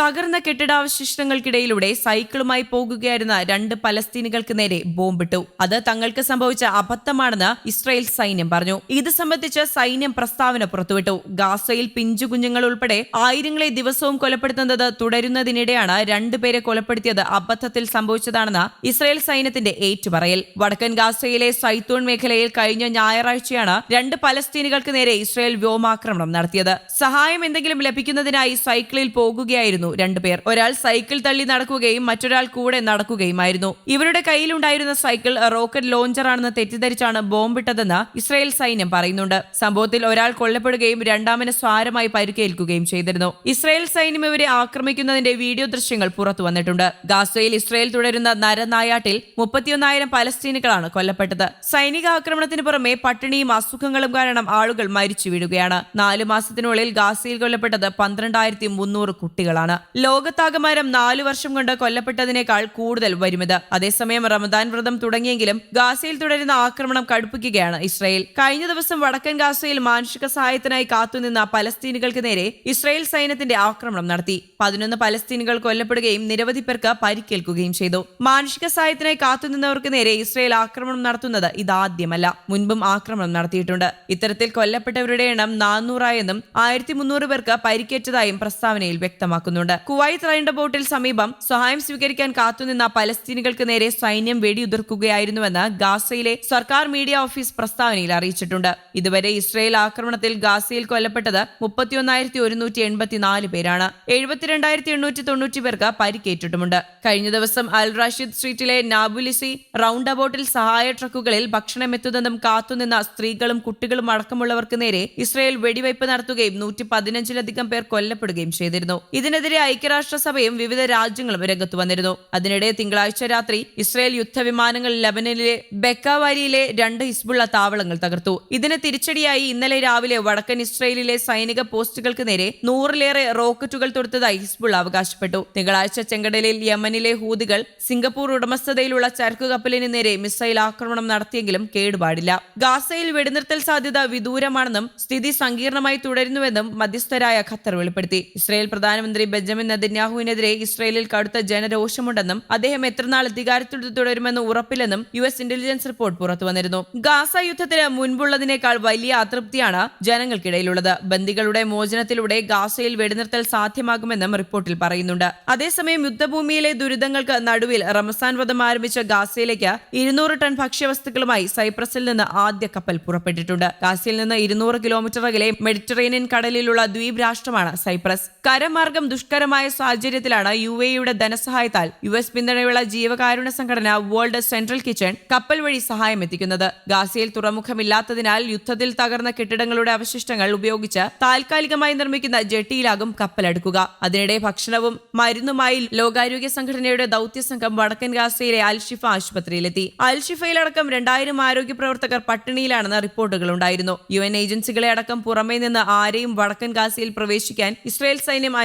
തകർന്ന കെട്ടിടാവശിഷ്ടങ്ങൾക്കിടയിലൂടെ സൈക്കിളുമായി പോകുകയായിരുന്ന രണ്ട് പലസ്തീനികൾക്ക് നേരെ ബോംബിട്ടു. അത് തങ്ങൾക്ക് സംഭവിച്ച അബദ്ധമാണെന്ന് ഇസ്രായേൽ സൈന്യം പറഞ്ഞു. ഇത് സംബന്ധിച്ച് സൈന്യം പ്രസ്താവന പുറത്തുവിട്ടു. ഗാസയിൽ പിഞ്ചു കുഞ്ഞുങ്ങൾ ഉൾപ്പെടെ ആയിരങ്ങളെ ദിവസവും കൊലപ്പെടുത്തുന്നത് തുടരുന്നതിനിടെയാണ് രണ്ടുപേരെ കൊലപ്പെടുത്തിയത് അബദ്ധത്തിൽ സംഭവിച്ചതാണെന്ന് ഇസ്രായേൽ സൈന്യത്തിന്റെ ഏറ്റുപറയൽ. വടക്കൻ ഗാസയിലെ സൈത്തൂൺ മേഖലയിൽ കഴിഞ്ഞ ഞായറാഴ്ചയാണ് രണ്ട് പലസ്തീനികൾക്ക് നേരെ ഇസ്രായേൽ വ്യോമാക്രമണം നടത്തിയത്. സഹായം എന്തെങ്കിലും ലഭിക്കുന്നതിനായി സൈക്കിളിൽ പോകുകയായിരുന്നു രണ്ടുപേർ ഒരാൾ സൈക്കിൾ തള്ളി നടക്കുകയും മറ്റൊരാൾ കൂടെ നടക്കുകയുമായിരുന്നു. ഇവരുടെ കയ്യിലുണ്ടായിരുന്ന സൈക്കിൾ റോക്കറ്റ് ലോഞ്ചറാണെന്ന് തെറ്റിദ്ധരിച്ചാണ് ബോംബിട്ടതെന്ന് ഇസ്രായേൽ സൈന്യം പറയുന്നുണ്ട്. സംഭവത്തിൽ ഒരാൾ കൊല്ലപ്പെടുകയും രണ്ടാമന് സാരമായി പരിക്കേൽക്കുകയും ചെയ്തിരുന്നു. ഇസ്രായേൽ സൈന്യം ഇവരെ ആക്രമിക്കുന്നതിന്റെ വീഡിയോ ദൃശ്യങ്ങൾ പുറത്തു വന്നിട്ടുണ്ട്. ഗാസയിൽ ഇസ്രായേൽ തുടരുന്ന നരനായാട്ടിൽ മുപ്പത്തിയൊന്നായിരം പലസ്തീനുകളാണ് കൊല്ലപ്പെട്ടത്. സൈനിക ആക്രമണത്തിന് പുറമെ പട്ടിണിയും അസുഖങ്ങളും കാരണം ആളുകൾ മരിച്ചു വീഴുകയാണ് നാലു മാസത്തിനുള്ളിൽ ഗാസയിൽ കൊല്ലപ്പെട്ടത് പന്ത്രണ്ടായിരത്തി മുന്നൂറ് കുട്ടികളാണ്. ലോകത്താകമാനം നാലു വർഷം കൊണ്ട് കൊല്ലപ്പെട്ടതിനേക്കാൾ കൂടുതൽ വരുമത്. അതേസമയം റമദാൻ വ്രതം തുടങ്ങിയെങ്കിലും ഗാസയിൽ തുടരുന്ന ആക്രമണം കടുപ്പിക്കുകയാണ് ഇസ്രായേൽ. കഴിഞ്ഞ ദിവസം വടക്കൻ ഗാസയിൽ മാനുഷിക സഹായത്തിനായി കാത്തുനിന്ന പലസ്തീനുകൾക്ക് നേരെ ഇസ്രായേൽ സൈന്യത്തിന്റെ ആക്രമണം നടത്തി. പതിനൊന്ന് പലസ്തീനുകൾ കൊല്ലപ്പെടുകയും നിരവധി പേർക്ക് പരിക്കേൽക്കുകയും ചെയ്തു. മാനുഷിക സഹായത്തിനായി കാത്തുനിന്നവർക്ക് നേരെ ഇസ്രായേൽ ആക്രമണം നടത്തുന്നത് ഇതാദ്യമല്ല. മുൻപും ആക്രമണം നടത്തിയിട്ടുണ്ട്. ഇത്തരത്തിൽ കൊല്ലപ്പെട്ടവരുടെ എണ്ണം നാനൂറായെന്നും ആയിരത്തി മുന്നൂറ് പേർക്ക് പരിക്കേറ്റതായും പ്രസ്താവനയിൽ വ്യക്തമാക്കുന്നുണ്ട്. കുവൈത്ത് റൈൻഡ് ബോട്ടിൽ സമീപം സഹായം സ്വീകരിക്കാൻ കാത്തുനിന്ന പലസ്തീനികൾക്ക് നേരെ സൈന്യം വെടിയുതിർക്കുകയായിരുന്നുവെന്ന് ഗാസയിലെ സർക്കാർ മീഡിയ ഓഫീസ് പ്രസ്താവനയിൽ അറിയിച്ചിട്ടുണ്ട്. ഇതുവരെ ഇസ്രയേൽ ആക്രമണത്തിൽ ഗാസയിൽ കൊല്ലപ്പെട്ടത് മുപ്പത്തിയൊന്നായിരത്തി ഒരുന്നൂറ്റി എൺപത്തിനാല് പേരാണ്. എഴുപത്തിരണ്ടായിരത്തി എണ്ണൂറ്റി തൊണ്ണൂറ്റി പേർക്ക് പരിക്കേറ്റിട്ടുമുണ്ട്. കഴിഞ്ഞ ദിവസം അൽ റാഷിദ് സ്ട്രീറ്റിലെ നാബുലിസി റൗണ്ട് അബൌട്ടിൽ സഹായ ട്രക്കുകളിൽ ഭക്ഷണം എത്തുന്നതും കാത്തുനിന്ന സ്ത്രീകളും കുട്ടികളും അടക്കമുള്ളവർക്ക് നേരെ ഇസ്രയേൽ വെടിവയ്പ് നടത്തുകയും നൂറ്റി പതിനഞ്ചിലധികം പേർ കൊല്ലപ്പെടുകയും ചെയ്തിരുന്നു. ഇതിനെതിരെ ഐക്യരാഷ്ട്രസഭയും വിവിധ രാജ്യങ്ങളും രംഗത്തു വന്നിരുന്നു. അതിനിടെ തിങ്കളാഴ്ച രാത്രി ഇസ്രായേൽ യുദ്ധവിമാനങ്ങൾ ലബനനിലെ ബെക്കാവാരിയിലെ രണ്ട് ഹിസ്ബുള്ള താവളങ്ങൾ തകർത്തു. ഇതിന് തിരിച്ചടിയായി ഇന്നലെ രാവിലെ വടക്കൻ ഇസ്രയേലിലെ സൈനിക പോസ്റ്റുകൾക്ക് നേരെ നൂറിലേറെ റോക്കറ്റുകൾ തൊടുത്തതായി ഹിസ്ബുള്ള അവകാശപ്പെട്ടു. തിങ്കളാഴ്ച ചെങ്കടലിൽ യമനിലെ ഹൂതികൾ സിംഗപ്പൂർ ഉടമസ്ഥതയിലുള്ള ചരക്കു കപ്പലിന് നേരെ മിസൈൽ ആക്രമണം നടത്തിയെങ്കിലും കേടുപാടില്ല. ഗാസയിൽ വെടിനിർത്തൽ സാധ്യത വിദൂരമാണെന്നും സ്ഥിതി സങ്കീർണമായി തുടരുന്നുവെന്നും മധ്യസ്ഥരായ ഖത്തർ വെളിപ്പെടുത്തി. ഇസ്രയേൽ പ്രധാനമന്ത്രി ബെഞ്ചമിൻ നെതന്യാഹുവിനെതിരെ ഇസ്രയേലിൽ കടുത്ത ജനരോഷമുണ്ടെന്നും അദ്ദേഹം എത്രനാൾ അധികാരത്തിൽ തുടരുമെന്ന് ഉറപ്പില്ലെന്നും യു എസ് ഇന്റലിജൻസ് റിപ്പോർട്ട് പുറത്തുവന്നിരുന്നു. ഗാസ യുദ്ധത്തിന് മുൻപുള്ളതിനേക്കാൾ വലിയ അതൃപ്തിയാണ് ജനങ്ങൾക്കിടയിലുള്ളത്. ബന്ദികളുടെ മോചനത്തിലൂടെ ഗാസയിൽ വെടിനിർത്തൽ സാധ്യമാകുമെന്നും റിപ്പോർട്ടിൽ പറയുന്നുണ്ട്. അതേസമയം യുദ്ധഭൂമിയിലെ ദുരിതങ്ങൾക്ക് നടുവിൽ റമസാൻ വ്രതം ആരംഭിച്ച ഗാസയിലേക്ക് ഇരുന്നൂറ് ടൺ ഭക്ഷ്യവസ്തുക്കളുമായി സൈപ്രസിൽ നിന്ന് ആദ്യ കപ്പൽ പുറപ്പെട്ടിട്ടുണ്ട്. ഗാസയിൽ നിന്ന് ഇരുന്നൂറ് കിലോമീറ്റർ അകലെ മെഡിറ്ററേനിയൻ കടലിലുള്ള ദ്വീപ് രാഷ്ട്രമാണ് സൈപ്രസ്. കരമാർഗം ദുഷ്കരമായ സാഹചര്യത്തിലാണ് യു എയുടെ ധനസഹായത്താൽ യു എസ് പിന്തുണയുള്ള ജീവകാരുണ്യ സംഘടന വേൾഡ് സെൻട്രൽ കിച്ചൺ കപ്പൽ വഴി സഹായം എത്തിക്കുന്നത്. ഗാസയിൽ തുറമുഖമില്ലാത്തതിനാൽ യുദ്ധത്തിൽ തകർന്ന കെട്ടിടങ്ങളുടെ അവശിഷ്ടങ്ങൾ ഉപയോഗിച്ച് താൽക്കാലികമായി നിർമ്മിക്കുന്ന ജെട്ടിയിലാകും കപ്പൽ അടുക്കുക അതിനിടെ ഭക്ഷണവും മരുന്നുമായി ലോകാരോഗ്യ സംഘടനയുടെ ദൌത്യ സംഘം വടക്കൻ ഗാസയിലെ അൽഷിഫ ആശുപത്രിയിലെത്തി. അൽഷിഫയിലടക്കം രണ്ടായിരം ആരോഗ്യ പ്രവർത്തകർ പട്ടിണിയിലാണെന്ന് റിപ്പോർട്ടുകൾ ഉണ്ടായിരുന്നു. യു എൻ ഏജൻസികളെ അടക്കം പുറമേ നിന്ന് ആരെയും വടക്കൻ ഗാസയിൽ പ്രവേശിക്കാൻ ഇസ്രായേൽ സൈന്യം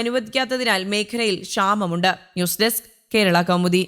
എന്നതിനാൽ മേഖലയിൽ ക്ഷാമമുണ്ട്. News desk Kerala Kaumudi.